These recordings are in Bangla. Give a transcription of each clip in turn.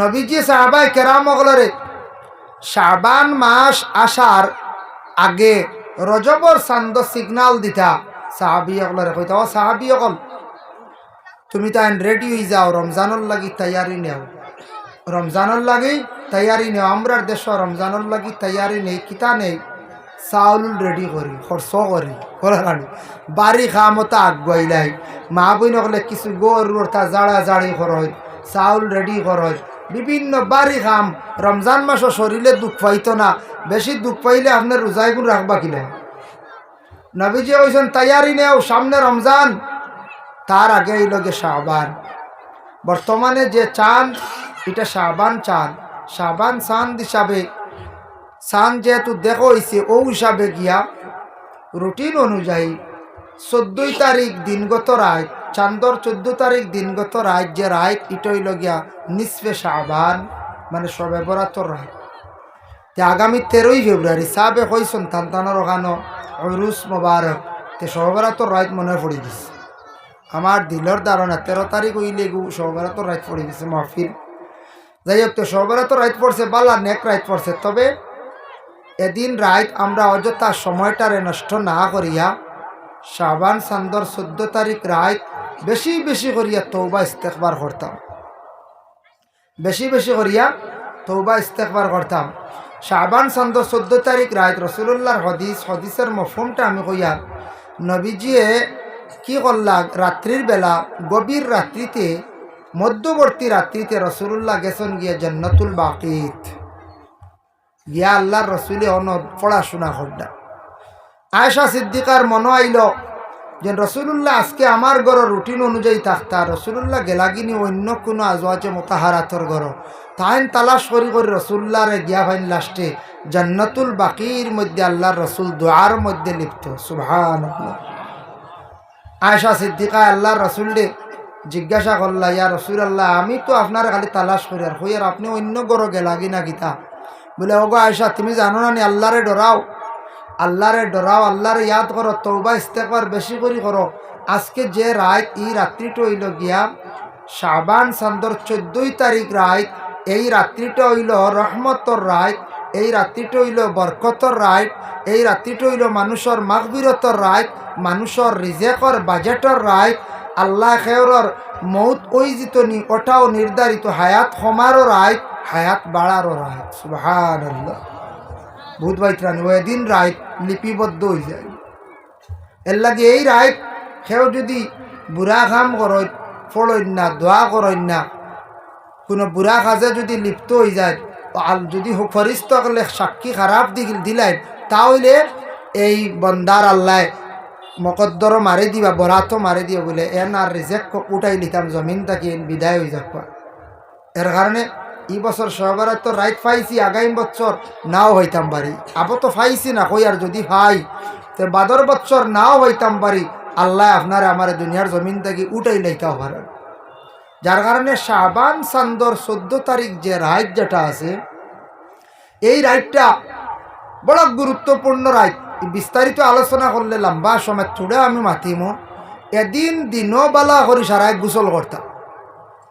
নবীজি সাহাবাই কেরাম অগলরে শাবান মাস আসার আগে রজবর চান্দ সিগনাল দিতা সাহাবি অকলরে কইতা ও সাহাবি অকল তুমি তাই রেডি হয়ে যাও, রমজানের লাগি তৈয়ারি নেও। রমজানের লাগি তৈয়ারি নেও, আমরার দেশ রমজানের লাগি তৈয়ারি নেই, কিতা নেই। চাউল রেডি করি, খরচ করি করানি বাড়ি খামতা আগুয়াইলাই মা বইন হলে কিছু গরুর তা জাড়া জাড়ি করয় চাউল রেডি করয় বিভিন্ন বাড়ি খাম। রমজান মাসও শরীরে দুঃখ পাইতো না। বেশি দুঃখ পাইলে আপনার রোজাইগুন রাখবা কিনা? নবীজি কইছেন তৈয়ারি নেও, সামনে রমজান। তার আগে এই লগে শাহবান বর্তমানে যে চাঁদ, এটা শাহবান চাঁদ। শাহবান চাঁদ হিসাবে চান যেহেতু দেখো হয়েছে ও হিসাবে গিয়া রুটিন অনুযায়ী চোদ্দই তারিখ দিনগত রায় চান্দর চোদ্দ তারিখ দিনগত রায়, যে ইটই লগিয়া নিসফে শাহবান মানে সবে বরাতর রায়। তে আগামী তেরোই ফেব্রুয়ারি সাবে কইসন তান্তানোর ওখানো অরুস মোবারক, তে সহবরাতর রায় মনে পড়ে দিছে আমার দিলর ধারণা তেরো তারিখ হইলে গু সহবরাতর রাত পড়ে গেছে মহফিল। যাই হোক তো সহবরাতর রাত পড়ছে, বালা নেক রাত পড়ছে, তবে এদিন রাত আমরা অযথা সময়টারে নষ্ট না করিয়া শাবান চান্দর চোদ্দ তারিখ রাত বেশি বেশি করিয়া তৌবা ইস্তেকবার করতাম। বেশি বেশি করিয়া তৌবা ইস্তেকবার করতাম। শাবান চান্দর চোদ্দ তারিখ রাত রসুল্লাহর হদিস, হদিসের মফুমটা আমি কইয়া, নবীজিয়ে কি করলা? রাত্রির বেলা, গভীর রাত্রিতে, মধ্যবর্তী রাত্রিতে রসুল্লাহ গেছেন গিয়ে জন্নতুল বাকিত। গিয়া আল্লাহর রসুলে অন পড়াশোনা করলা আয়সা সিদ্দিকার মনে আইল যে রসুল্লাহ আজকে আমার ঘর রুটিন অনুযায়ী থাকতা রসুল্লাহ গেলাগিনি অন্য কোনো আজওয়াজে মোতাহারাতর ঘর তাইন তালাশ করি করে রসুল্লাহরে গিয়া ভাইন লাস্টে জন্নতুল বাকির মধ্যে আল্লাহর রসুল দোয়ার মধ্যে লিপ্ত। সুভান আয়সা সিদ্দিকা আল্লাহর রসুলরে জিজ্ঞাসা করলা ইয়া রসুল আল্লাহ আমি তো আপনার খালি তালাশ করি, আর হইয়ার আপনি অন্য গরো গেলাগি না গীতা? বলে ওগো আয়সা তুমি জানো না নি, আল্লাহরে ডরাও আল্লাহরে ডরাও, আল্লাহরে ইয়াদ করো তৌবা ইস্তেকবার বেশি করে করো। আজকে যে রায় এই রাত্রিটা হইল গিয়া শাবান চান্দর চোদ্দই তারিখ রায় এই রাত্রিটা হইল রহমতর রায় এই রাত্রিটা হইল বরকতর রায় এই রাত্রিটা হইল মানুষের মাঘবিরতর রায় মানুষের রিজেকর বাজেটর রায় আল্লাহ খেয়রর মৌত ওই জিতনি, ওটাও নির্ধারিত হায়াত সমারও রায় হায়াত বাড়ারও রায় আল্লাহ ভূত বাইত্রানি ও এদিন রায় লিপিবদ্ধ হয়ে যায় এর লাগে এই রায় সেও যদি বুড়া কাম করই ফলইন না দোয়া করইন না, কোনো বুড়া কাজে যদি লিপ্ত হয়ে যায়, আল যদি ফরিস্ত করলে সাক্ষী খারাপ দিল দিলাই তাহলে এই বন্দার আল্লাহ মকদ্দরও মারি দিবা বরাতও মারি দিও বলে, এন আর রিজেক্ট উঠাই লিতাম জমিন তাকে বিদায় হয়ে যাক এর কারণে এই বছর সহবারে তো রাইট পাইছি আগামী বছর নাও হইতাম পারি আবো তো না, কই আর যদি পাই তো বাদর বছর নাও হইতাম পারি আল্লাহ আপনার আমার দুনিয়ার জমিন থেকে উঠাই লাইতাও পারেন যার কারণে শাবান চান্দর চোদ্দ তারিখ যে রাইট যেটা আছে, এই রাইটটা বড় গুরুত্বপূর্ণ রাইট বিস্তারিত আলোচনা করলে লম্বা সময় থোড়ে আমি মাতিম। এদিন দিনও বালা করি সারায় গোসল করতাম।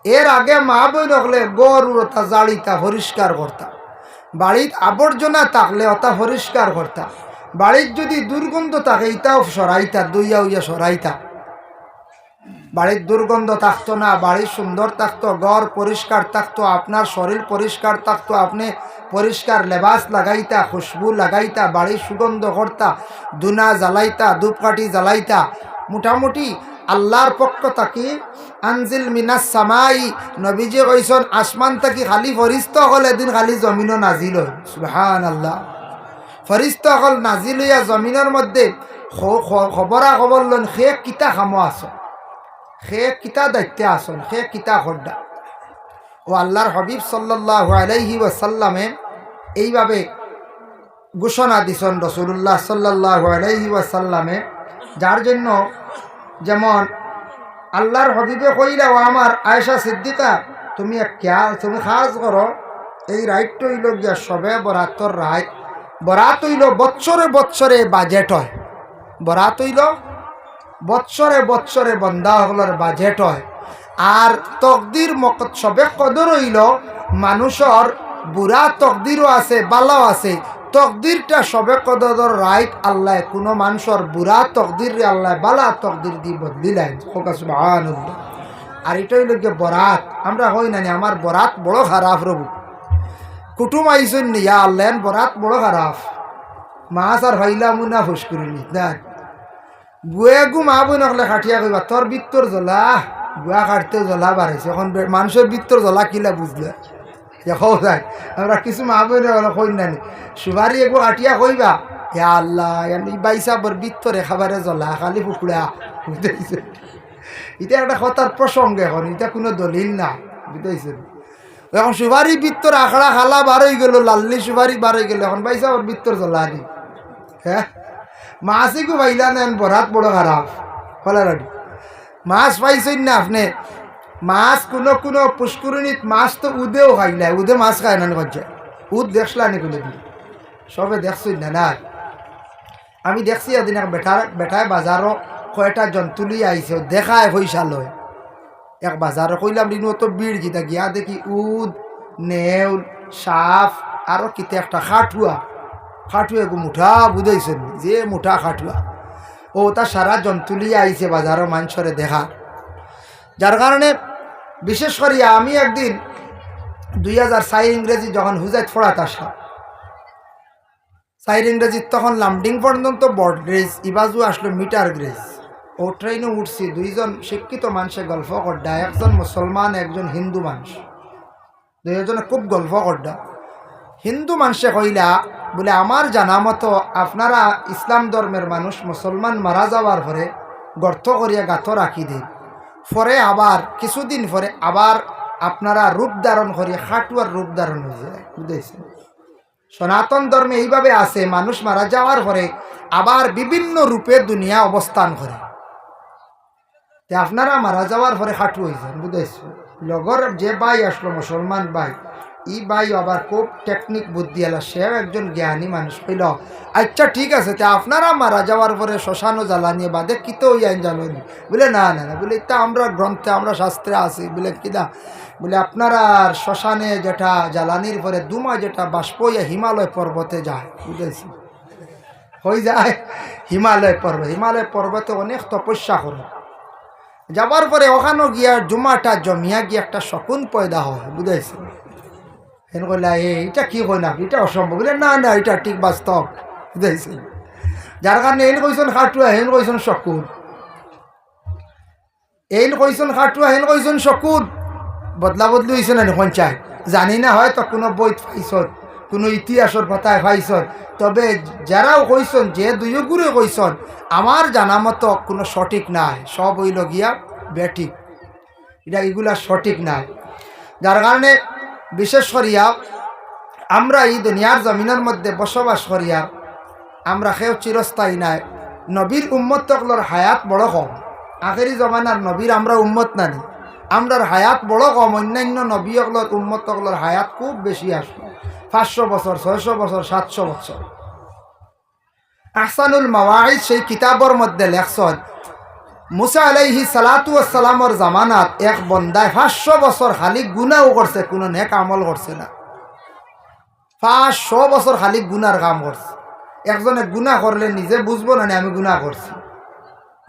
এর আগে মা বই রাখলে গরু ওটা জাড়িতা পরিষ্কার করতাম। বাড়িত আবর্জনা থাকলে ওটা পরিষ্কার করতাম। বাড়ির যদি দুর্গন্ধ থাকে ইটাও সরাইতা, দুইয়া উইয়া সরাইতা। বাড়ির দুর্গন্ধ থাকতো না, বাড়ি সুন্দর থাকতো, ঘর পরিষ্কার থাকতো, আপনার শরীর পরিষ্কার থাকতো, আপনি পরিষ্কার লেবাস লাগাইতা, খুশবু লাগাইতা, বাড়ির সুগন্ধ করতা, দুনা জ্বালাইতা, ধূপকাঠি জ্বালাইতা। মোটামুটি আল্লাহর পক্ষ থাকি আনজিল মিনাস সামাই। নবীজি কইসন, আসমান থাকি খালি ফরিস্ত হল, এদিন খালি জমিনও নাজিল হয় সুহান আল্লাহ ফরিস্ত হল, নাজিল হইয়া জমিনের মধ্যে খবরা খবর লন, সে কিতা খামো আসন সে কিতা দায়িত্বে আসন সে কিতা খড্ডা ও আল্লাহর হবিব সাল্লাহ আলাইহি ওয়াসাল্লামে এইভাবে ঘোষণা দিছন রসুল্লাহ সাল্লাহ আলাইহি ওয়াসাল্লামে, যার জন্য যেমন, আল্লাহর হবিবে কইলা, ও আমার আয়েশা সিদ্দিকা, তুমি খেয়াল, তুমি খাস করো, এই রাইটটা হইল গিয়া সবে বরাতর রাইট। বরাত হইল বৎসরে বৎসরে বাজেট হয়। বরাত হইল বৎসরে বৎসরে বন্ধা হকলের বাজেট হয়। আর তকদির মকত সবে কদর হইল, মানুষের বুড়া তকদিরও আছে, বালাও আছে। তকদিরটা সবে কদর রাইট আল্লাহ কোনো মানুষের বুড়া তকদির আল্লাহ বালা তকদির দি বদলিলেন। সুবহানাল্লাহ। আর এটা হইল গিয়ে বরাত। আমরা হই না নি, আমার বরাত বড় খারাপ রবু। কুটুম আইসুন নি ইয়া আল্লাহ বরাত বড় খারাপ। মাছ আর হইলা মুনা ফুস করিনি। না। বুয়ে গু মা বই নকলে খাটিয়া কইবা তোর বিত্তর জ্বলা? বুয়া কাটতে জ্বলা বাড়াইছে এখন মানুষের বিত্তর জ্বলা কিলা বুঝলে? আমরা কিছু মা বই নকলে কই নানি সুবারি এগু কাটিয়া কইবা? ইয়া আল্লাহ বাইসা বর বিত্তরে খাবারে জ্বলা, খালি ফুকুড়া বুঝতেছে এটা একটা কথার প্রসঙ্গ এখন এটা কোনো দলিল না বুঝতেছে এখন সুবারি বিত্তর আখড়া খালা বার হয়ে গেল, লাল্লি সুবারি বার হয়ে গেল, এখন বাইসা ওর বিত্তর জ্বলা নি হ্যাঁ মাছই পাইলা নেন বরাত বড় খারাপ ফলারাডি মাছ পাইছেন না আপনি? মাছ কোনো কোনো পুষ্করিণীত মাছ তো উদেও খাইলা উদে মাছ খায় না কজ্জা উদ দেখলা নি কোনো দিন? সবে দেখছই না না। আমি দেখছি এদিন এক বেটার বেটায় বাজারও কয়টা জন্তুলি আইছে দেখায় পয়সা লয়। এক বাজারও কইলাম রিনু তো বিড় গিতা গিয়া দেখি উদ, নেউল সাফ আরও কিতে একটা খাটুয়া খাটুয়া গো মুঠা বুঝাইছেন যে মুঠা খাটুয়া ও তা সারা জন্তুলি আইছে বাজারও মানুষরে দেখা। যার কারণে বিশেষ করে আমি একদিন দুই হাজার চাই ইংরেজি যখন হুজাইত ফোড়াত আসা। চাইর ইংরেজিত তখন লামডিং পর্যন্ত বর্ড গ্রেজ ইবাজু আসলো মিটার গ্রেজ ও ট্রেনে উঠছি, দুইজন শিক্ষিত মানুষে গল্প করডা, একজন মুসলমান, একজন হিন্দু মানুষ। দুইজনে খুব গল্প করডা। হিন্দু মানুষে কইলা, বলে আমার জানা মতো আপনারা ইসলাম ধর্মের মানুষ মুসলমান মারা যাওয়ার পরে গর্ত করিয়া গাঁথ রাখি দিন। পরে আবার, কিছুদিন পরে আবার আপনারা রূপ ধারণ করে হাঁটুয়ার রূপ ধারণ হয়ে যায় বুঝেছেন? সনাতন ধর্মে এইভাবে আছে, মানুষ মারা যাওয়ার পরে আবার বিভিন্ন রূপে দুনিয়া অবস্থান করে। তে আপনারা মারা যাওয়ার পরে খাটু হয়েছেন বুঝেছেন? লগর যে ভাই আসলো, মুসলমান ভাই ই ভাই আবার খুব টেকনিক বুদ্ধি এলা। সেও একজন জ্ঞানী মানুষ হইল। আচ্ছা ঠিক আছে, তা আপনারা মারা যাওয়ার পরে শ্মশানও জ্বালানিয়ে বাদে কিতো আইন জ্বালানি বলে, না না না, বলে, তা আমরা গ্রন্থে, আমরা শাস্ত্রে আছি। বলে কিনা বলে, আপনারা শ্মশানে যেটা জ্বালানির পরে দুমা যেটা বাষ্প ইয়া হিমালয় পর্বতে যায়, বুঝেছি। হয়ে যায় হিমালয় পর্বত। হিমালয় পর্বতে অনেক তপস্যা করে যাবার পরে ওখানে গিয়া জুমাটা জমিয়া গিয়ে একটা শকুন পয়দা হয় বুঝাইছে হেন কইলা "এ, এটা কি হয় না এটা অসম্ভব। বলে না না এটা ঠিক বাস্তব। বুঝাইছে যার কারণে এন কইছেন খাটুয়া হেন কইছেন শকুন। এইন কইছেন খাটুয়া হেন কইছেন শকুন। বদলা বদলি হয়েছে না পঞ্চায়েত? জানি না হয় হয়তো কোনো বই পাইছন কোনো ইতিহাসের পাতায় পাইছন। তবে যারাও কইছন যে দুই গুরু কইছন আমার জানা মতো কোনো সঠিক নাই। সব হইল গিয়া বেঠিক এটা এগুলা সঠিক নাই। যার কারণে বিশেষ করিয়া আমরা এই দুনিয়ার জমিনের মধ্যে বসবাস করিয়া, আমরা সেও চিরস্থায়ী নাই। নবীর উম্মত তকলর হায়াত বড় কম। আখেরি জমানার নবীর আমরা উম্মত নানি। আমরার হায়াত বড় কম, অন্যান্য নবী অকলর উম্মত অকলর হায়াত খুব বেশি আসলো পাঁচশো বছর, ছয়শো বছর, সাতশো বছর। আহসানুল মাওয়াইদ সেই কিতাবর মধ্যে লেখছন মুসা আলাইহি সালাতু সালামর জামানাত এক বন্দায় পাঁচশো বছর খালি গুনাও করছে, কোনো নেক আমল করছে না। পাঁচশো বছর খালি গুনার কাম করছে। একজনে গুণা করলে নিজে বুঝব না, আমি গুণা করছি।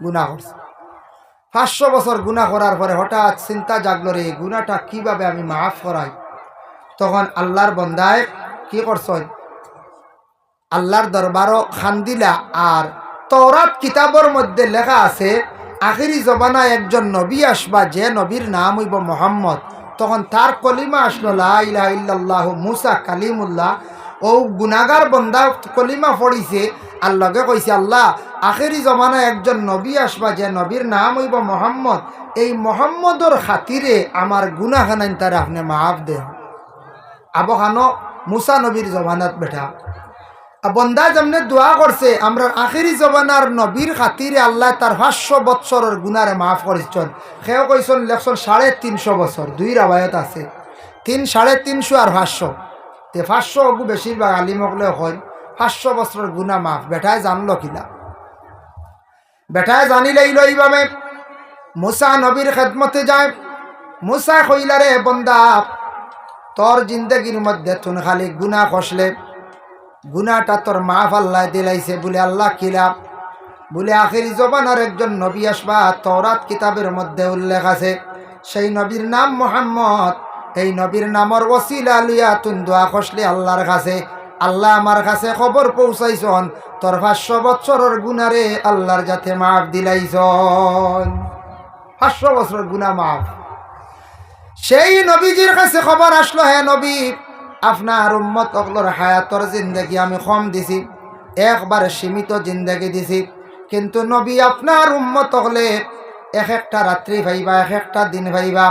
গুণা করছি। পাঁচশো বছর গুণা করার পরে হঠাৎ চিন্তা জাগলো, রে গুণাটা কীভাবে আমি মাফ করাই? তখন আল্লাহর বন্দায় কি করছ? আল্লাহর দরবারও খান্দিলা, আর তরাত কিতাবর মধ্যে লেখা আছে আখিরি জবানায় একজন নবী আসবা, যে নবীর নাম হইব মোহাম্মদ। তখন তার কলিমা আসলো, লা ইলাহা ইল্লাল্লাহু মুসা কালিমুল্লাহ। ও গুনাগার বন্দা কলিমা পড়িছে আল্লাহকে কইছে, আল্লাহ, আখেরি জমানায় একজন নবী আসবা, যে নবীর নাম হইব মোহাম্মদ। এই মোহাম্মদর খাতিরে আমার গুনাখানাইন তার আপনি মাফ দে আবহানো মুসা নবীর জমানাত আর বন্দা যেমনে দোয়া করছে, আমরা আখেরি জমানার নবীর খাতিরে আল্লাহ তার পাঁচশো বৎসরের গুনারে মাফ করেছেন। সেও কইছেন, লেখছেন সাড়ে তিনশো বছর, দুই রাবায়ত আছে। তিন, সাড়ে তিনশো আর পাঁচশো। তে পাঁচশো অগু বেশিরভাগ আলিমকলে হয়, পাঁচশো বছরের গুণা মাফ। বেটায় জানলো কিলা? বেটায় জানিলেই এইভাবে, মুসা নবীর খেদমতে যায়, মুসা কইলারে, বন্দা, তোর জিন্দগির মধ্যে তুন খালি গুনা খসলে গুনাটা তোর মা ফাল্লায় দিলাইছে। বলে আল্লাহ কিলা বলে আখেরি জবানার একজন নবী আসবা তরাত কিতাবের মধ্যে উল্লেখ আছে, সেই নবীর নাম মোহাম্মদ। এই নবীর নামর ওসিলা লইয়া তুন দোয়া খসলে আল্লাহর কাছে, আল্লাহ আমার কাছে খবর পৌঁছাইছন, তোর পাঁচশো বছরের গুনারে আল্লাহর যাতে মাফ দিলাইছন। পাঁচশো বছরের গুনা মাফ। সেই নবীজির কাছে খবর আসলো হ্যাঁ নবী আপনার উম্মত অগলোর হায়াতর জিন্দগি আমি কম দিছি, একবারে সীমিত জিন্দগি দিছি। কিন্তু নবী আপনার উম্মত হলে এক একটা রাত্রি ভাইবা, এক একটা দিন ভাইবা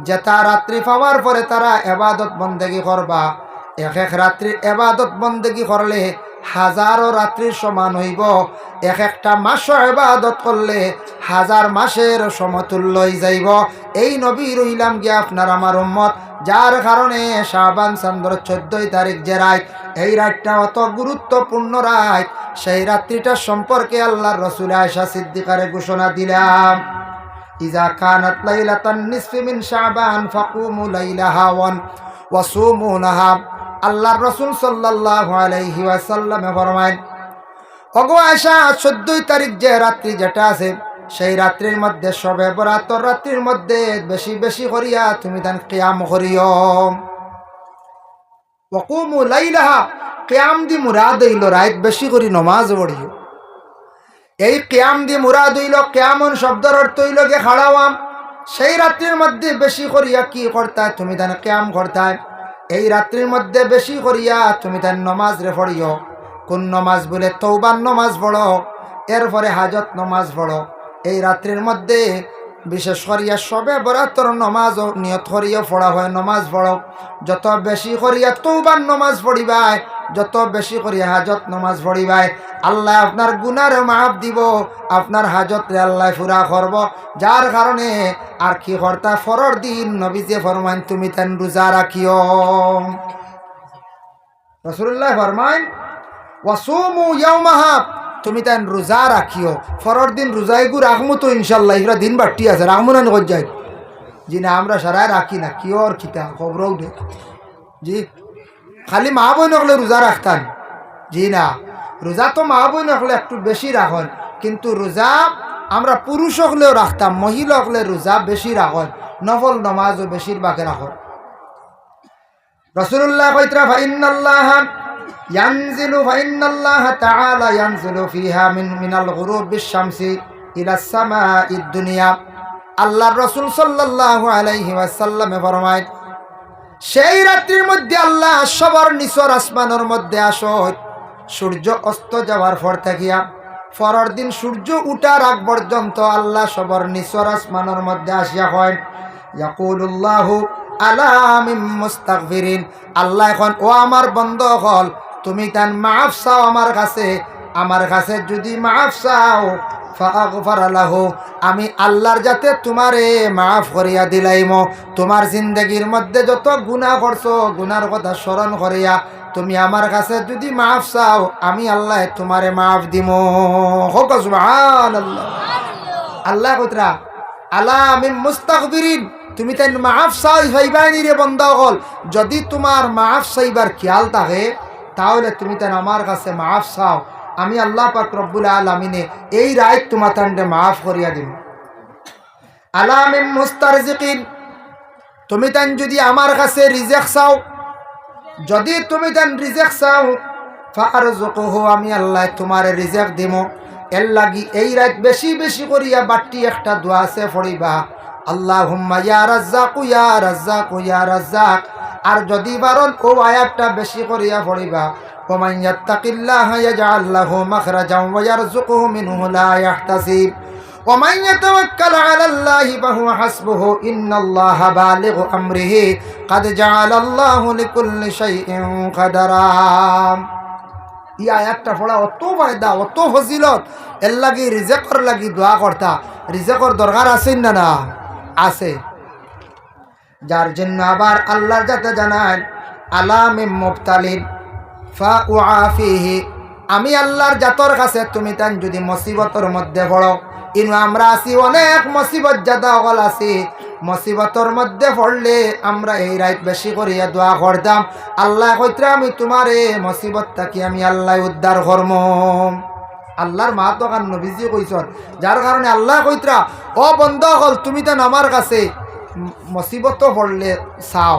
যেটা রাত্রি পাওয়ার পরে তারা এবাদত বন্দেগি করবা। এক এক রাত্রির এবাদত বন্দেগি করলে হাজারো রাত্রির সমান হইব। এক একটা মাসও এবাদত করলে হাজার মাসের সমতুল্য হয়ে যাইব। এই নবী রইলাম গিয়া আপনার আমার উম্মত, যার কারণে শাহবান চন্দ্র চোদ্দই তারিখ যে রাত, এই রাতটা অত গুরুত্বপূর্ণ রাত। সেই রাত্রিটা সম্পর্কে আল্লাহর রসুল আয়সা সিদ্দিকারে ঘোষণা দিলাম। ইজা কানাত লাইলাতান নিসফি মিন শাবান ফাকুমু লাইলাহা ওয়ান ওয়াসুমু নাহা আল্লাহর রসুল সাল্লাল্লাহু আলাইহি ওয়াসাল্লামে ফরমায় অগো আয়সা চোদ্দই তারিখ যে রাত্রি যেটা আছে, সেই রাত্রির মধ্যে সবে বরাতর রাত্রির মধ্যে বেশি বেশি করিয়া তুমি তান কিয়াম করিও। ওকুমু লাইলাহা কেয়াম দি মুরাদ হইল, রাত বেশি করি নমাজ পড়িও। এই কেয়াম দি মুরাদ হইল কেমন শব্দর অর্থ হইল গে খাড়াওয়াম। সেই রাত্রির মধ্যে বেশি করিয়া কি করতায়? তুমি তান কেয়াম করতায়। এই রাত্রির মধ্যে বেশি করিয়া তুমি তার নমাজ রে পড়িও। কোন নমাজ বলে তৌবান নমাজ পড়ো, এরপরে হাজত নমাজ পড়ো। এই রাত্রির মধ্যে বিশেষ করিয়া সবে বরাতর নমাজ নিয়ত করিয়া পড়া হয় নমাজ পড়ো। যত বেশি করিয়া তৌবান নমাজ পড়িবাই যত বেশি করিয়া হাজত নমাজ পড়িবাই, আল্লাহ আপনার গুনার মাফ দিব, আপনার হাজত আল্লাহ ফুরা করব। যার কারণে আর কি কর্তা ফরর দিন নবীজে ফরমান তুমি তেন রোজা রাখিও। রসুল্লাহ ফরমান ওয়াসুমু তুমি তাই রোজা রাখিও। ফরর দিন রোজাই গু রাখমু তো ইনশাল্লাহ ইহরা দিন বাট্টি আছে, রাখমু না কর যাই? জি না, আমরা সারাই রাখি না, কি ওর খিতা, খবরও দে জি খালি মা বই নকলে রোজা রাখতান জি না রোজা তো মা বই নকলে একটু বেশি রাখন কিন্তু রোজা আমরা পুরুষ হলেও রাখতাম মহিলা হলে রোজা বেশি রাখন নফল নমাজও বেশিরভাগে রাখন রসুল্লাহ কইত্রা ফাইন্নাল্লাহ ينزل فإن الله تعالى ينزل فيها من من الغروب بالشمس إلى السماء الدنيا আল্লাহর রসুল সাল্লাল্লাহু আলাইহি ওয়াসাল্লামে ফরমায় সেই রাত্রির মধ্যে আল্লাহ সবার নিচর আসমানের মধ্যে আসো। সূর্য অস্ত যাওয়ার পর থাকিয়া পরের দিন সূর্য উঠার আগ পর্যন্ত আল্লাহ সবার নিচর আসমানের মধ্যে আসিয়া হয় ইয়াকুলুল্লাহু আলা মিন মুস্তাগফিরিন। আল্লাহ এখন, ও আমার বন্ধ হল তুমি তান মাফ চাও আমার কাছে। আমার কাছে যদি মাফ চাও আমি আল্লাহর যাতে তোমারে মাফ করিয়া দিলাইম। তোমার জিন্দগির মধ্যে যত গুণা করছ গুনার কথা স্মরণ করিয়া তুমি আমার কাছে যদি মাফ চাও, আমি আল্লাহ তোমারে মাফ দিম। হোক আল্লাহ কতরা আল্লাহ আমি মুস্তাকবিরিন। তুমি তাই মাফ চাই ভাইবাইনি রে বন্ধ হল যদি তোমার মাফ চাইবার খেয়াল থাকে, তাহলে তুমি তাই আমার কাছে মাফ চাও। আমি আল্লাহ পাক রব্বুল আলমিনে এই রায় তোমার তান্ডে মাফ করিয়া দিব আলামিম মুস্তারজিকিন, তুমি তান যদি আমার কাছে রিজেক চাও, যদি তুমি তান রিজেক চাও ফার আমি আল্লাহ তোমার রিজেক দিম। এর লাগি এই রাত বেশি বেশি করিয়া বাট্টি একটা দোয়া আছে ফড়িবা আল্লাহ হুম্মা ইয়া রাজ্জাক ইয়া রাজ্জাক ইয়া রাজ্জাক। আর যদি বারণ ও আয়াতটা বেশি করিয়া পড়িবা। ومن يتق الله يجعل له مخرجا ويرزقه منه لا يحتسب ومن يتوكل على الله فهو حسبه إن الله بالغ أمره قد جعل الله لكل شيء قدرا ই আয়াতটা পড়া অত ফায়দা অত ফজিলত এর লাগি রিজেকর লাগি দোয়া করতা রিজেকর দরকার আছে না না আছে যার জন্য আবার আল্লাহর যাতে জানায় আলামে মুফতালিন ফা উআফিহি আমি আল্লাহর জাতর কাছে তুমি তান যদি মুসিবতর মধ্যে পড়ো। ইনু আমরা আছি, অনেক মুসিবত জাদা অকল আছি। মুসিবতর মধ্যে পড়লে আমরা এই রাত বেশি করিয়া দোয়া করতাম। আল্লাহ কইত্রা, আমি তোমার এ মুসিবত থাকি আমি আল্লাহ উদ্ধার করম? আল্লাহর মা তো কান নবীজি কইছন। যার কারণে আল্লাহ কইত্রা, ও বন্ধ হল তুমি তো আমার কাছে মুসিবত পড়লে চাও,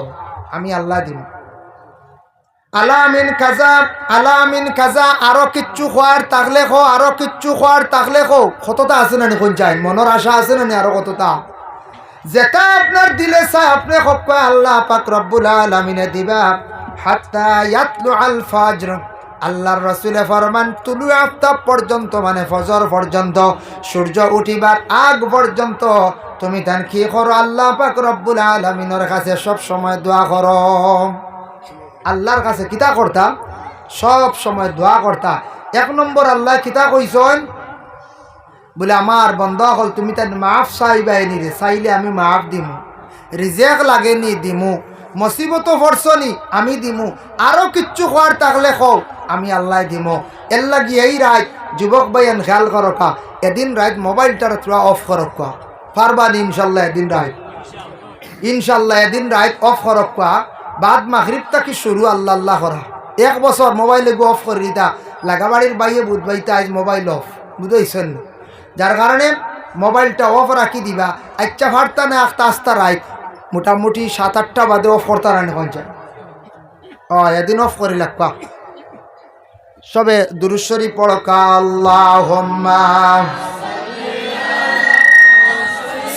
আমি আল্লাহ দিম। আলামিন কাজা আলামিন কাজা, আরও কিচ্ছু খোয়ার তাকলে খো, আরও কিচ্ছু খোয়ার তাকলে খো। কতটা আছে না কোন চাই মনের আশা আছে না আরও কতটা? যেটা আপনার দিলে চাই, আপনি হক আল্লাহ পাক রব্বুল আলামিনে দিবা। হাত্তা ইয়াতলু আল ফাজর। আল্লাহর রসুলে ফরমান তুলু আফতাব পর্যন্ত মানে ফজর পর্যন্ত, সূর্য উঠিবার আগ পর্যন্ত তুমি তান কি করো? আল্লাহ পাক রব্বুল আলমিনের কাছে সব সময় দোয়া করো। আল্লাহর কাছে কিতা করতা? সব সময় দোয়া করতা। এক নম্বর আল্লাহ কিতা কইসন বলে, আমার বন্ধ হল, তুমি তার মাফ চাইবাই নি রে, চাইলে আমি মাফ দিমু। রিজেক লাগে নি দিমু। মসিবত ফরসনি আমি দিমু। আরও কিচ্ছু খোয়ার থাকলে খো আমি আল্লাহ দিমু। এর লাগি এই রাত যুবক ভাইয়ান খেয়াল করকা এদিন রাত মোবাইলটার তোরা অফ করকা পারবানি ইনশাল্লাহ এদিন রাত ইনশাল্লাহ এদিন রাত অফ করকা বাদ মাগরিব তাকি শুরু? আল্লাহ আল্লাহ করা এক বছর মোবাইল এগু অফ করে দিতা লাগাবাড়ির বাইয়ে বুধ বাইতে আজ মোবাইল অফ বুঝেছেন? যার কারণে মোবাইলটা অফ রাখি দিবা। আচ্ছা ফাটতা না, আস্তা আস্তা রাইত। মোটামুটি সাত, আটটা বাদে অফ করতে রানি পঞ্চায়েত ও এদিন অফ করে লাগবা। সবে দুরুশ্বরী পড়কা আল্লাহ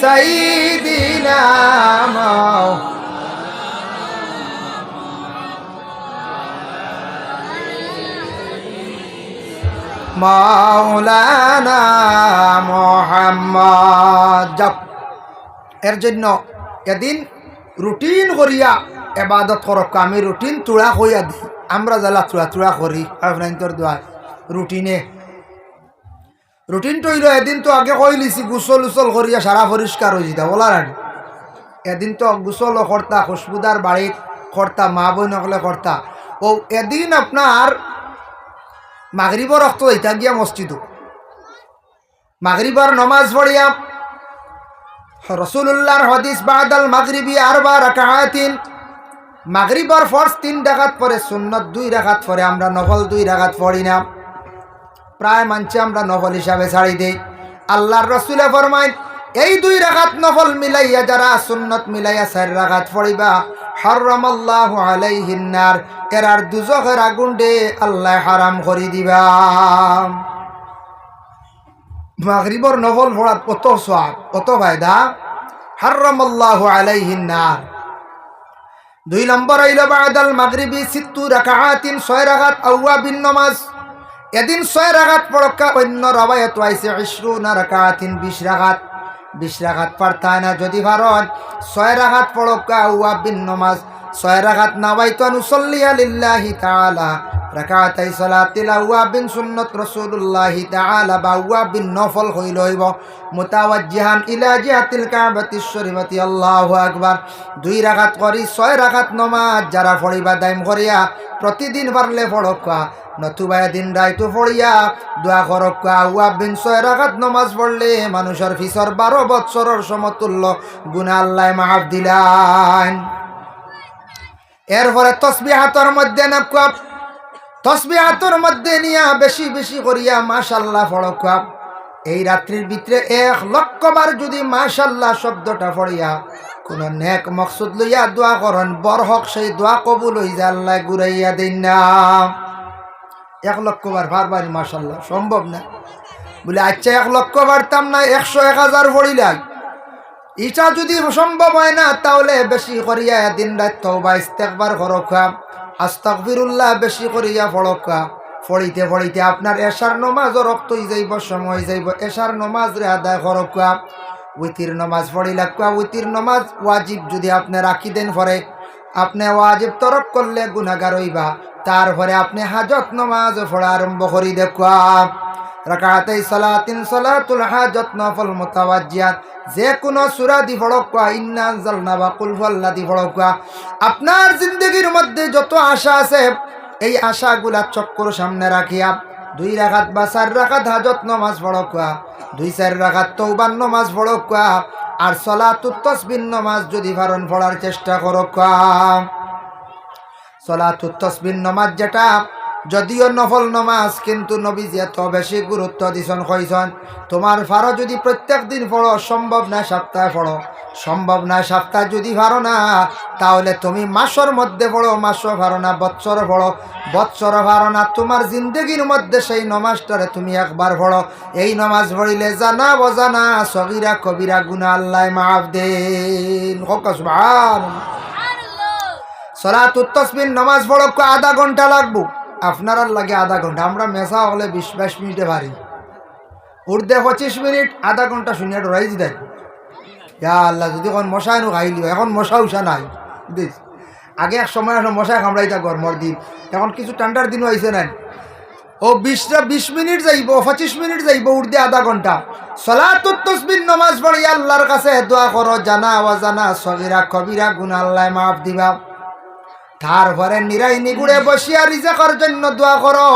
সাইদিনা এর জন্য এদিন রুটিন করিয়া এবাদত করক আমি রুটিন তুড়া হইয়া দিই আমরা জ্বালা তুড়া তুড়া করি আপনার দোয়া রুটিনে রুটিন তৈল এদিন তো আগে কই লিছি গুসল উসল করিয়া সারা পরিষ্কার হয়ে যেতা বলার এদিন তো গুসল কর্তা খুশবুদার বাড়িত কর্তা মা বই নকলে কর্তা ও এদিন আপনার মাগরিবর রক্ত ইতা গিয়া মসজিদ মাগরিবর নমাজ পড়িয়া রসুল্লাহর হদিস, বাদাল মাগরিবি আরবা রাকাহাতিন মাগরিবর ফর্স তিন ডাকাত পরে সুন্নত দুই রাখাত পরে আমরা নফল দুই রাখাত পড়ি না। প্রায় মানছে আমরা নফল হিসাবে ছাড়ি দেই। আল্লাহর রসুলে ফরমাইন এই দুই রাখাত নফল মিলাইয়া যারা সুন্নত মিলাইয়া চার রাখাত পড়িবা হরমাল্লাহ আলাইহিন্নার এরার দুজখের আগুন দে আল্লাহ হারাম করে দিবা। মাগরিবর নফল পড়ার কত সোয়াব, কত ফায়দা? হরমাল্লাহ আলাইহিন্নার দুই নম্বর হইল, বাদাল মাগরিবি সিত্তু রাকাহাতিন ছয় রাখাত আউয়া বিন নমাজ। এদিন ছয় রাখাত পড়কা অন্য রবায়ত আইসে ইসরু না রাকাহাতিন বিশ রাখাত বিশ রাখাত পারতায় না যদি ভারত ছয় রাখাত পড়কা আউয়া বিন নমাজ। ছয় রাখাত নাবাইতো নুসল্লিয়া লিল্লাহি তাআলা। রাকাতাই সালাতিল আউয়া বিন সুন্নত রাসূলুল্লাহি তাআলা, বা আউয়া বিন নফল হইল হইব। মুতাওয়াজ্জিহান ইলা জিহাতিল কাবাতিশ শরীফাতি, আল্লাহু আকবার। দুই রাকাত করি, ছয় রাকাত নমাজ। যারা পড়িবা দাইম করিয়া প্রতিদিন পারলে পড়কা নতুবা দিন রাইতো পড়িয়া দোয়া করকা আউয়া বিন ছয় রাকাত নমাজ পড়লে মানুষের ফিসর বারো বৎসরের সমতুল্য। গুণা আল্লাহ মাহাব দিলান। এরপরে তসবিহাতর মধ্যে নাকুয়া তসবিহাতর মধ্যে নিয়া বেশি বেশি করিয়া মাশাল্লাহ ফড়কা এই রাত্রির ভিতরে এক লক্ষবার যদি মাশাল্লাহ শব্দটা পড়িয়া কোন নেক মকসুদ লইয়া দোয়া করেন বরহক সেই দোয়া কবুল হই যে আল্লাহ ঘুরাইয়া দিন না। এক লক্ষবার বারবার মাশাল্লাহ, সম্ভব না। বলে আচ্ছা এক লক্ষ বাড়তাম না, একশো এক হাজার পড়িলাম ইটা যদি সম্ভব হয় না, তাহলে বেশি করিয়া দিন রাত তওবা ইস্তেকবার করকা আস্তাকফিরুল্লাহ বেশি করিয়া ফড়কা ফড়িতে ফড়িতে আপনার এশার নমাজও রক্ত যাইব, সময় যাইব। এশার নমাজ রে আদায় করকা উইতির নমাজ পড়ি লাগকা উইতির নমাজ ওয়াজিব যদি আপনি রাখি দেন পরে। আপনি ওয়াজিব তরক করলে গুনাগার হইবা। তারপরে আপনি হাজত নমাজ পড়া আরম্ভ করি দেখুয়া রাকাতাই সালাতিন সালাতুল হাজত নফল মুতাওয়াজ্জিয়াত। যে কোনো সুরা দি ফড়কা ইন্না জালনা বা কুল ফাল্লা দি ফড়কা আপনার জিন্দগির মধ্যে যত আশা আছে, এই আশাগুলা চক্কর সামনে রাখিয়া দুই রাখাত বা চার রাখাত হাজত নমাজ পড়কা দুই চার রাখাত তৌবান নমাজ পড়কা আর সলাতুত তসবিন নমাজ যদি ভারণ পড়ার চেষ্টা করো কাম সলাতুত তসবিন নমাজ যেটা যদিও নফল নমাজ কিন্তু নবীজি এত বেশি গুরুত্ব দিছন কইছন তোমার ফারো যদি প্রত্যেক দিন পড়ো সম্ভব না সপ্তাহে পড়ো। সম্ভব না সপ্তাহ যদি ভারো না তাহলে তুমি মাসর মধ্যে পড়ো মাসও ভারো না বৎসর পড়ো। বৎসর ভারো না তোমার জিন্দগির মধ্যে সেই নমাজটারে তুমি একবার পড়ো। এই নমাজ পড়িলে জানা বজানা সগিরা কবিরা গুনা আল্লাহ মাফ দেন। হোক তসবিন নমাজ পড়ো আধা ঘণ্টা লাগবো? আপনার আর লাগে আধা ঘণ্টা। আমরা মেসা হলে বিশ, বাইশ মিনিটে পারি উর্দে পঁচিশ মিনিট, আধা ঘণ্টা শুনিয়ে ডরাই দিদাই ইয়া আল্লাহ, যদি এখন মশা নো খাইলিও এখন মশা উষা নাই। বুঝিস? আগে এক সময় এখন মশাই কামড়াইতা গরমর দিন। এখন কিছু ঠান্ডার দিনও আইসে নাই। ও বিশটা বিশ মিনিট যাইব, পঁচিশ মিনিট যাইব উর্দে আধা ঘণ্টা। সলাতুত তসবিন নমাজ পড়ি, আল্লাহর কাছে দোয়া করো, জানা অজানা সগিরা, কবিরা গুনা আল্লাহ মাফ দিবা। তারপরে নিরাই নিগুড়ে বসিয়া রিজাকর জন্য দোয়া করো।